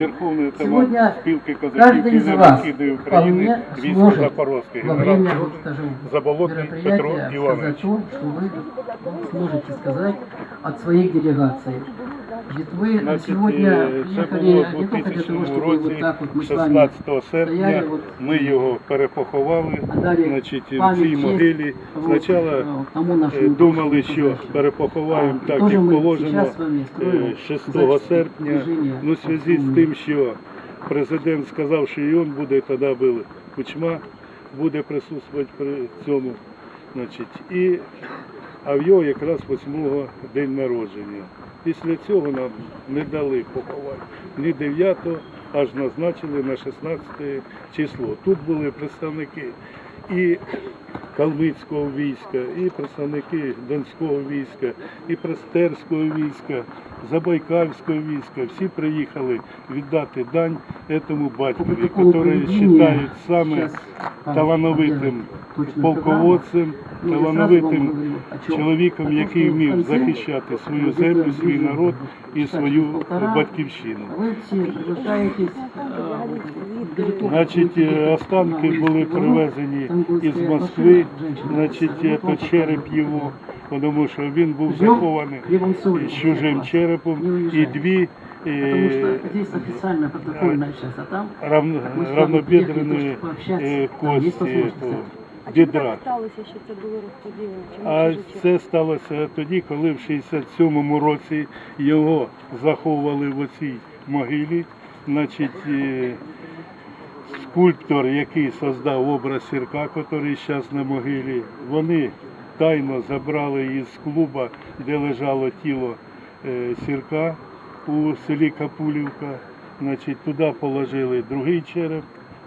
Верховний Сегодня атаман спілки каждый козаків из і вас Небесхідної України, вполне військо сможет Запорозький, во генерал время, вот, скажем, Заболотний Петро мероприятия Іванович. сказать то, что вы сможете сказать от своих делегаций. Ведь вы Значить, сегодня е, це приехали було не у только для того, 2000 чтобы році, вот так вот мы с вами 16 серпня, стояли, вот, ми його перепоховали, отдали значить, в память, цій честь, могилі. вот, Спочатку э, тому е, нашему думали, прошлому що товарищу. перепоховаємо А, так, теж як ми положено зараз з вами строїмо е, 6 козацьке серпня. движення Ну, в зв'язку з «Автономії». тим, що президент сказав, що і він буде, тоді був Кучма, буде присутствувати при цьому. Значить, і, а в його якраз 8 день народження. Після цього нам не дали поховати ні 9, аж назначили на 16 число. Тут були представники і Калмицького війська, і представники Донського війська, і Престерського війська, Забайкальського війська. Всі приїхали віддати дань этому батькові, який вважають саме талановитим полководцем, Ну, талановитим чоловіком, який вмів захищати свою землю, свій народ і свою батьківщину. Вы все приглашаетесь э, далеко. Значить, е, останки були привезені із Москви, значить, це череп його, тому що він був захований з чужим черепом і дві Потому что е, здесь официально протокольная часть, а там равно- мы с вами равнобедрені приехали, чтобы пообщаться. е, Там есть кості возможность. того, А чому бідра. так сталося, що це було розподілено? Чому А чужі черги? це сталося тоді, коли в 67-му році його заховували в оцій могилі. Значить, е, скульптор, який создав образ Сірка, який зараз на могилі, вони тайно забрали із клуба, де лежало тіло е, Сірка у селі Капулівка. Значить, туди положили другий череп.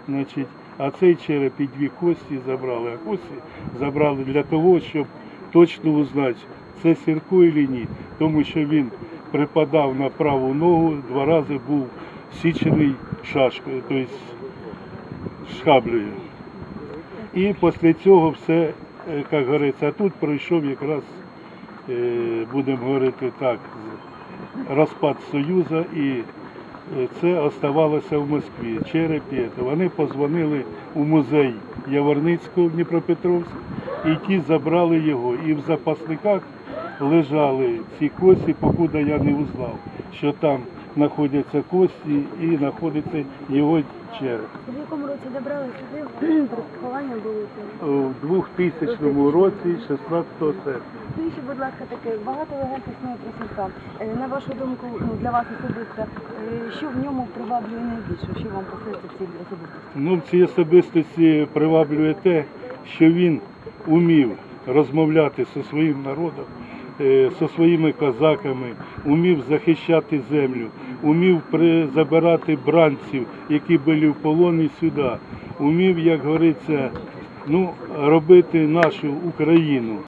Значить, а цей череп і дві кості забрали, а кості забрали для того, щоб точно узнати, це Сірко чи ні. Тому що він припадав на праву ногу, два рази був січений шашкою, тобто шаблею. І після цього все, е, як говориться, тут пройшов якраз, е, будемо говорити так, розпад Союзу і е, це оставалося в Москві. Черепі. Вони позвонили у музей Яворницького в Дніпропетровськ, і ті забрали його. І в запасниках лежали ці кості, покуди я не узнав, що там знаходяться кості і знаходиться його череп. В якому році забрали сюди було? У 2000 році, 16 серпня. Скажіть, будь ласка, таке багато легенд існує про. Е, На вашу думку, ну для вас особисто, е, що в ньому приваблює найбільше? Що вам посилити в цій особистості? Ну, в цій особистості приваблює те, що він умів розмовляти зі своїм народом, е, зі своїми козаками, умів захищати землю, умів призабирати бранців, які були в полоні сюди, умів, як говориться, ну, робити нашу Україну.